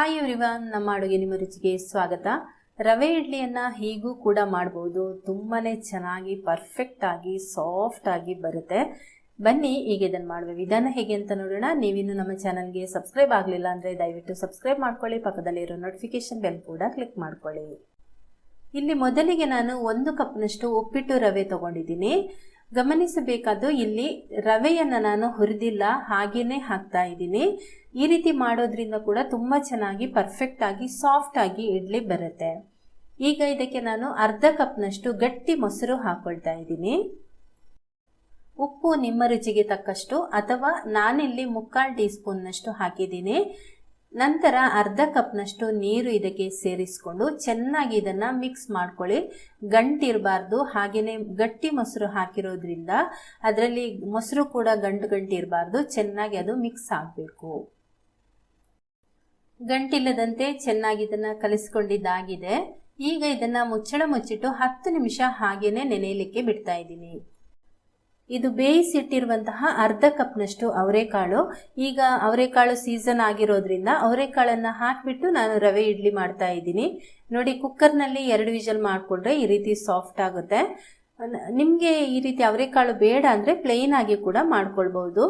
Hi everyone, ನಮ್ಮ ಅಡುಗೆ ನಿಮ್ಮ ರುಚಿಗೆ ಸ್ವಾಗತ. ರವೆ ಇಡ್ಲಿಯನ್ನ ಹೀಗೂ ಕೂಡ ಮಾಡ್ಬೋದು. ತುಂಬಾನೇ ಚೆನ್ನಾಗಿ ಪರ್ಫೆಕ್ಟ್ ಆಗಿ ಸಾಫ್ಟ್ ಆಗಿ ಬರುತ್ತೆ. ಬನ್ನಿ, ಈಗ ಇದನ್ನು ಮಾಡುವ ವಿಧಾನ ಹೇಗೆ ಅಂತ ನೋಡೋಣ. ನೀವಿನ್ನು ನಮ್ಮ ಚಾನಲ್ಗೆ ಸಬ್ಸ್ಕ್ರೈಬ್ ಆಗಲಿಲ್ಲ ಅಂದರೆ ದಯವಿಟ್ಟು ಸಬ್ಸ್ಕ್ರೈಬ್ ಮಾಡ್ಕೊಳ್ಳಿ. ಪಕ್ಕದಲ್ಲಿರೋ ನೋಟಿಫಿಕೇಶನ್ ಬೆಲ್ ಕೂಡ ಕ್ಲಿಕ್ ಮಾಡ್ಕೊಳ್ಳಿ. ಇಲ್ಲಿ ಮೊದಲಿಗೆ ನಾನು ಒಂದು ಕಪ್ನಷ್ಟು ಉಪ್ಪಿಟ್ಟು ರವೆ ತಗೊಂಡಿದ್ದೀನಿ. ಗಮನಿಸಬೇಕಾದ್ದು ಇಲ್ಲಿ ರವೆಯನ್ನು ನಾನು ಹುರಿದಿಲ್ಲ, ಹಾಗೇನೆ ಹಾಕ್ತಾ ಇದ್ದೀನಿ. ಈ ರೀತಿ ಮಾಡೋದ್ರಿಂದ ಕೂಡ ತುಂಬ ಚೆನ್ನಾಗಿ ಪರ್ಫೆಕ್ಟ್ ಆಗಿ ಸಾಫ್ಟ್ ಆಗಿ ಇಡ್ಲಿ ಬರುತ್ತೆ. ಈಗ ಇದಕ್ಕೆ ನಾನು ಅರ್ಧ ಕಪ್ನಷ್ಟು ಗಟ್ಟಿ ಮೊಸರು ಹಾಕೊಳ್ತಾ ಇದ್ದೀನಿ. ಉಪ್ಪು ನಿಮ್ಮ ರುಚಿಗೆ ತಕ್ಕಷ್ಟು, ಅಥವಾ ನಾನಿಲ್ಲಿ ಮುಕ್ಕಾಲು ಟೀ ಸ್ಪೂನ್ನಷ್ಟು ಹಾಕಿದ್ದೀನಿ. ನಂತರ ಅರ್ಧ ಕಪ್ನಷ್ಟು ನೀರು ಇದಕ್ಕೆ ಸೇರಿಸ್ಕೊಂಡು ಚೆನ್ನಾಗಿ ಇದನ್ನು ಮಿಕ್ಸ್ ಮಾಡ್ಕೊಳ್ಳಿ. ಗಂಟಿರಬಾರ್ದು ಹಾಗೆಯೇ ಗಟ್ಟಿ ಮೊಸರು ಹಾಕಿರೋದ್ರಿಂದ ಅದರಲ್ಲಿ ಮೊಸರು ಕೂಡ ಗಂಟು ಗಂಟು ಇರಬಾರ್ದು ಚೆನ್ನಾಗಿ ಅದು ಮಿಕ್ಸ್ ಆಗಬೇಕು. ಗಂಟಿಲ್ಲದಂತೆ ಚೆನ್ನಾಗಿ ಇದನ್ನು ಕಲಿಸ್ಕೊಂಡಿದ್ದಾಗಿದೆ. ಈಗ ಇದನ್ನು ಮುಚ್ಚಳ ಮುಚ್ಚಿಟ್ಟು ಹತ್ತು ನಿಮಿಷ ಹಾಗೇನೆ ನೆನೆಯಲಿಕ್ಕೆ ಬಿಡ್ತಾ ಇದ್ದೀನಿ. ಇದು ಬೇಯಿಸಿಟ್ಟಿರುವಂತಹ ಅರ್ಧ ಕಪ್ನಷ್ಟು ಅವರೆಕಾಳು. ಈಗ ಅವರೆಕಾಳು ಸೀಸನ್ ಆಗಿರೋದ್ರಿಂದ ಅವರೆಕಾಳನ್ನು ಹಾಕಿಬಿಟ್ಟು ನಾನು ರವೆ ಇಡ್ಲಿ ಮಾಡ್ತಾ ಇದ್ದೀನಿ. ನೋಡಿ ಕುಕ್ಕರ್ನಲ್ಲಿ ಎರಡು ವಿಜಲ್ ಮಾಡಿಕೊಂಡ್ರೆ ಈ ರೀತಿ ಸಾಫ್ಟ್ ಆಗುತ್ತೆ. ನಿಮಗೆ ಈ ರೀತಿ ಅವರೆಕಾಳು ಬೇಡ ಅಂದರೆ ಪ್ಲೇನ್ ಆಗಿ ಕೂಡ ಮಾಡ್ಕೊಳ್ಬೋದು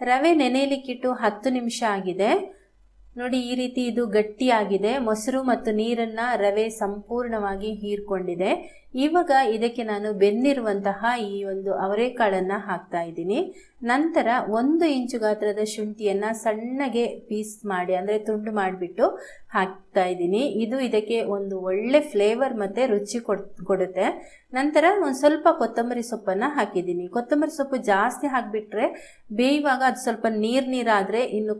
ರವೆ ನೆನೆಯಲಿಕ್ಕಿಟ್ಟು ಹತ್ತು ನಿಮಿಷ ಆಗಿದೆ. ನೋಡಿ, ಈ ರೀತಿ ಇದು ಗಟ್ಟಿಯಾಗಿದೆ. ಮೊಸರು ಮತ್ತು ನೀರನ್ನು ರವೆ ಸಂಪೂರ್ಣವಾಗಿ ಹೀರ್ಕೊಂಡಿದೆ. ಇವಾಗ ಇದಕ್ಕೆ ನಾನು ಬೆಂದಿರುವಂತಹ ಈ ಒಂದು ಅವರೆಕಾಳನ್ನು ಹಾಕ್ತಾ ಇದ್ದೀನಿ. ನಂತರ ಒಂದು ಇಂಚು ಗಾತ್ರದ ಶುಂಠಿಯನ್ನು ಸಣ್ಣಗೆ ಪೀಸ್ ಮಾಡಿ, ಅಂದರೆ ತುಂಡು ಮಾಡಿಬಿಟ್ಟು ಹಾಕ್ತಾ ಇದ್ದೀನಿ. ಇದು ಇದಕ್ಕೆ ಒಂದು ಒಳ್ಳೆ ಫ್ಲೇವರ್ ಮತ್ತು ರುಚಿ ಕೊಡುತ್ತೆ. ನಂತರ ಒಂದು ಸ್ವಲ್ಪ ಕೊತ್ತಂಬರಿ ಸೊಪ್ಪನ್ನು ಹಾಕಿದ್ದೀನಿ. ಕೊತ್ತಂಬರಿ ಸೊಪ್ಪು ಜಾಸ್ತಿ ಹಾಕಿಬಿಟ್ರೆ ಬೇಯುವಾಗ ಅದು ಸ್ವಲ್ಪ ನೀರು ನೀರಾದರೆ ಇನ್ನು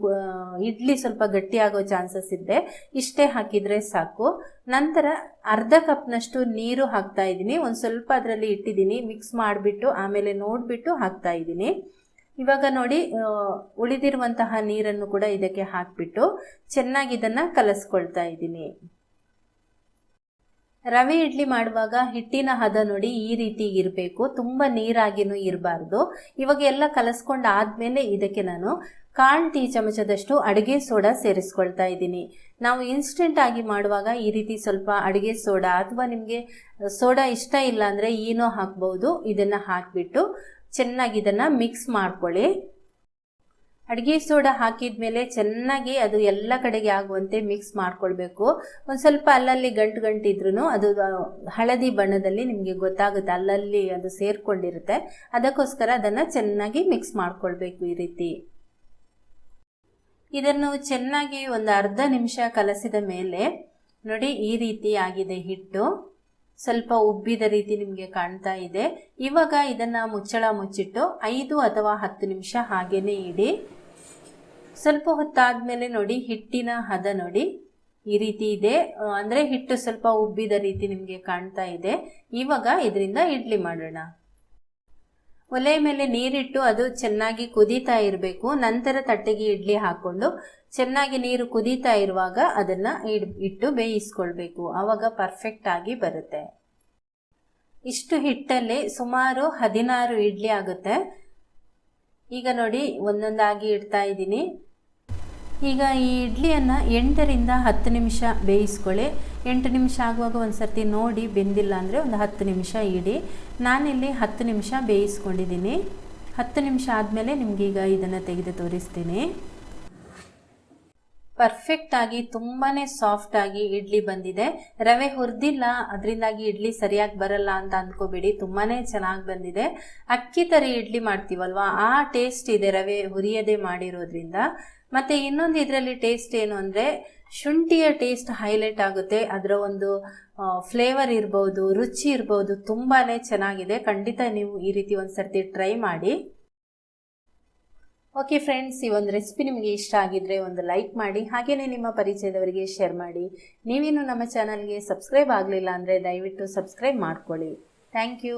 ಇಡ್ಲಿ ಸ್ವಲ್ಪ ಗಟ್ಟಿಯಾಗೋ ಚಾನ್ಸಸ್ ಇದೆ. ಇಷ್ಟೇ ಹಾಕಿದರೆ ಸಾಕು. ನಂತರ ಅರ್ಧ ಕಪ್ನಷ್ಟು ನೀರು ಹಾಕ್ತಾ ಇದ್ದೀನಿ. ಒಂದು ಸ್ವಲ್ಪ ಅದರಲ್ಲಿ ಇಟ್ಟಿದ್ದೀನಿ. ಮಿಕ್ಸ್ ಮಾಡಿಬಿಟ್ಟು ಆಮೇಲೆ ನೋಡಿಬಿಟ್ಟು ಹಾಕ್ತಾ ಇದ್ದೀನಿ. ಇವಾಗ ನೋಡಿ ಉಳಿದಿರುವಂತಹ ನೀರನ್ನು ಕೂಡ ಇದಕ್ಕೆ ಹಾಕಿಬಿಟ್ಟು ಚೆನ್ನಾಗಿ ಇದನ್ನು ಕಲಸ್ಕೊಳ್ತಾ ಇದ್ದೀನಿ. ರವೆ ಇಡ್ಲಿ ಮಾಡುವಾಗ ಹಿಟ್ಟಿನ ಹದ ನೋಡಿ ಈ ರೀತಿ ಇರಬೇಕು. ತುಂಬ ನೀರಾಗಿನೂ ಇರಬಾರ್ದು. ಇವಾಗ ಎಲ್ಲ ಕಲಸ್ಕೊಂಡು ಆದಮೇಲೆ ಇದಕ್ಕೆ ನಾನು ಕಾಲು ಟೀ ಚಮಚದಷ್ಟು ಅಡುಗೆ ಸೋಡಾ ಸೇರಿಸ್ಕೊಳ್ತಾ ಇದ್ದೀನಿ. ನಾವು ಇನ್ಸ್ಟೆಂಟ್ ಆಗಿ ಮಾಡುವಾಗ ಈ ರೀತಿ ಸ್ವಲ್ಪ ಅಡುಗೆ ಸೋಡಾ ಅಥವಾ ನಿಮಗೆ ಸೋಡಾ ಇಷ್ಟ ಇಲ್ಲ ಅಂದರೆ ಏನೋ ಹಾಕ್ಬೋದು. ಇದನ್ನು ಹಾಕಿಬಿಟ್ಟು ಚೆನ್ನಾಗಿ ಇದನ್ನು ಮಿಕ್ಸ್ ಮಾಡ್ಕೊಳ್ಳಿ. ಅಡುಗೆ ಸೋಡಾ ಹಾಕಿದ ಮೇಲೆ ಚೆನ್ನಾಗಿ ಅದು ಎಲ್ಲ ಕಡೆಗೆ ಆಗುವಂತೆ ಮಿಕ್ಸ್ ಮಾಡ್ಕೊಳ್ಬೇಕು. ಒಂದು ಸ್ವಲ್ಪ ಅಲ್ಲಲ್ಲಿ ಗಂಟು ಗಂಟಿದ್ರೂ ಅದು ಹಳದಿ ಬಣ್ಣದಲ್ಲಿ ನಿಮಗೆ ಗೊತ್ತಾಗುತ್ತೆ ಅಲ್ಲಲ್ಲಿ ಅದು ಸೇರಿಕೊಂಡಿರುತ್ತೆ. ಅದಕ್ಕೋಸ್ಕರ ಅದನ್ನು ಚೆನ್ನಾಗಿ ಮಿಕ್ಸ್ ಮಾಡ್ಕೊಳ್ಬೇಕು ಈ ರೀತಿ. ಇದನ್ನು ಚೆನ್ನಾಗಿ ಒಂದು ಅರ್ಧ ನಿಮಿಷ ಕಲಸಿದ ಮೇಲೆ ನೋಡಿ ಈ ರೀತಿ ಆಗಿದೆ ಹಿಟ್ಟು. ಸ್ವಲ್ಪ ಉಬ್ಬಿದ ರೀತಿ ನಿಮಗೆ ಕಾಣ್ತಾ ಇದೆ. ಇವಾಗ ಇದನ್ನು ಮುಚ್ಚಳ ಮುಚ್ಚಿಟ್ಟು ಐದು ಅಥವಾ ಹತ್ತು ನಿಮಿಷ ಹಾಗೇನೆ ಇಡಿ. ಸ್ವಲ್ಪ ಹೊತ್ತಾದ್ಮೇಲೆ ನೋಡಿ ಹಿಟ್ಟಿನ ಹದ ನೋಡಿ ಈ ರೀತಿ ಇದೆ. ಅಂದರೆ ಹಿಟ್ಟು ಸ್ವಲ್ಪ ಉಬ್ಬಿದ ರೀತಿ ನಿಮಗೆ ಕಾಣ್ತಾ ಇದೆ. ಇವಾಗ ಇದರಿಂದ ಇಡ್ಲಿ ಮಾಡೋಣ. ಒಲೆ ಮೇಲೆ ನೀರಿಟ್ಟು ಅದು ಚೆನ್ನಾಗಿ ಕುದೀತಾ ಇರಬೇಕು. ನಂತರ ತಟ್ಟೆಗೆ ಇಡ್ಲಿ ಹಾಕ್ಕೊಂಡು ಚೆನ್ನಾಗಿ ನೀರು ಕುದೀತಾ ಇರುವಾಗ ಅದನ್ನು ಇಟ್ಟು ಬೇಯಿಸ್ಕೊಳ್ಬೇಕು. ಆವಾಗ ಪರ್ಫೆಕ್ಟ್ ಆಗಿ ಬರುತ್ತೆ. ಇಷ್ಟು ಹಿಟ್ಟಲ್ಲಿ ಸುಮಾರು ಹದಿನಾರು ಇಡ್ಲಿ ಆಗುತ್ತೆ. ಈಗ ನೋಡಿ ಒಂದೊಂದಾಗಿ ಇಡ್ತಾ ಇದ್ದೀನಿ. ಈಗ ಈ ಇಡ್ಲಿಯನ್ನು ಎಂಟರಿಂದ ಹತ್ತು ನಿಮಿಷ ಬೇಯಿಸ್ಕೊಳ್ಳಿ. ಎಂಟು ನಿಮಿಷ ಆಗುವಾಗ ಒಂದು ಸರ್ತಿ ನೋಡಿ, ಬೆಂದಿಲ್ಲ ಅಂದರೆ ಒಂದು ಹತ್ತು ನಿಮಿಷ ಇಡಿ. ನಾನಿಲ್ಲಿ ಹತ್ತು ನಿಮಿಷ ಬೇಯಿಸ್ಕೊಂಡಿದ್ದೀನಿ. ಹತ್ತು ನಿಮಿಷ ಆದಮೇಲೆ ನಿಮಗೀಗ ಇದನ್ನು ತೆಗೆದು ತೋರಿಸ್ತೀನಿ. ಪರ್ಫೆಕ್ಟಾಗಿ ಸಾಫ್ಟ್ ಆಗಿ ಇಡ್ಲಿ ಬಂದಿದೆ. ರವೆ ಹುರಿದಿಲ್ಲ, ಅದರಿಂದಾಗಿ ಇಡ್ಲಿ ಸರಿಯಾಗಿ ಬರಲ್ಲ ಅಂತ ಅಂದ್ಕೋಬೇಡಿ ತುಂಬಾನೇ ಚೆನ್ನಾಗಿ ಬಂದಿದೆ. ಅಕ್ಕಿ ತರಿ ಇಡ್ಲಿ ಮಾಡ್ತೀವಲ್ವಾ? ಆ ಟೇಸ್ಟ್ ಇದೆ ರವೆ ಹುರಿಯದೆ ಮಾಡಿರೋದ್ರಿಂದ. ಮತ್ತೆ ಇನ್ನೊಂದು ಇದರಲ್ಲಿ ಟೇಸ್ಟ್ ಏನು ಅಂದರೆ, ಶುಂಠಿಯ ಟೇಸ್ಟ್ ಹೈಲೈಟ್ ಆಗುತ್ತೆ. ಅದರ ಒಂದು ಫ್ಲೇವರ್ ಇರ್ಬೋದು, ರುಚಿ ಇರ್ಬೋದು ತುಂಬಾ ಚೆನ್ನಾಗಿದೆ. ಖಂಡಿತ ನೀವು ಈ ರೀತಿ ಒಂದು ಸರ್ತಿ ಟ್ರೈ ಮಾಡಿ. ಓಕೆ ಫ್ರೆಂಡ್ಸ್ ಈ ಒಂದು ರೆಸಿಪಿ ನಿಮಗೆ ಇಷ್ಟ ಆಗಿದ್ರೆ ಒಂದು ಲೈಕ್ ಮಾಡಿ ಹಾಗೆಯೇ ನಿಮ್ಮ ಪರಿಚಯದವರಿಗೆ ಶೇರ್ ಮಾಡಿ. ನೀವೇನು ನಮ್ಮ ಚಾನಲ್ಗೆ ಸಬ್ಸ್ಕ್ರೈಬ್ ಆಗಲಿಲ್ಲ ಅಂದರೆ ದಯವಿಟ್ಟು ಸಬ್ಸ್ಕ್ರೈಬ್ ಮಾಡ್ಕೊಳ್ಳಿ. Thank you